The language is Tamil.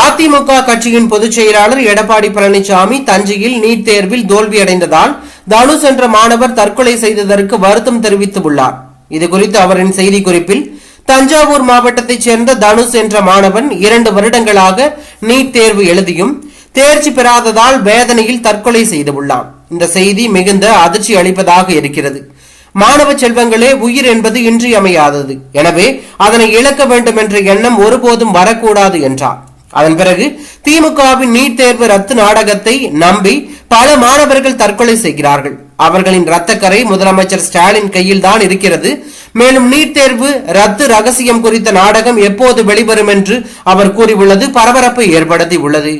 அதிமுக கட்சியின் பொதுச் செயலாளர் எடப்பாடி பழனிசாமி தஞ்சையில் நீட் தேர்வில் தோல்வியடைந்ததால் தனுஷ் என்ற மாணவர் தற்கொலை செய்ததற்கு வருத்தம் தெரிவித்துள்ளார். இதுகுறித்து அவரின் செய்திக்குறிப்பில் தஞ்சாவூர் மாவட்டத்தைச் சேர்ந்த தனுஷ் என்ற மாணவன் இரண்டு வருடங்களாக நீட் தேர்வு எழுதியும் தேர்ச்சி பெறாததால் வேதனையில் தற்கொலை செய்துள்ளான். இந்த செய்தி மிகுந்த அதிர்ச்சி அளிப்பதாக இருக்கிறது. மாணவ செல்வங்களே உயிர் என்பது இன்றியமையாதது. எனவே அதனை இழக்க வேண்டும் என்ற எண்ணம் ஒருபோதும் வரக்கூடாது என்றார். அதன் பிறகு திமுகவின் நீட் தேர்வு ரத்து நாடகத்தை நம்பி பல மாணவர்கள் தற்கொலை செய்கிறார்கள். அவர்களின் ரத்தக்கரை முதலமைச்சர் ஸ்டாலின் கையில் தான் இருக்கிறது. மேலும் நீட் தேர்வு ரத்து ரகசியம் குறித்த நாடகம் எப்போது வெளிவரும் என்று அவர் கூறியுள்ளது பரபரப்பை ஏற்படுத்தி உள்ளது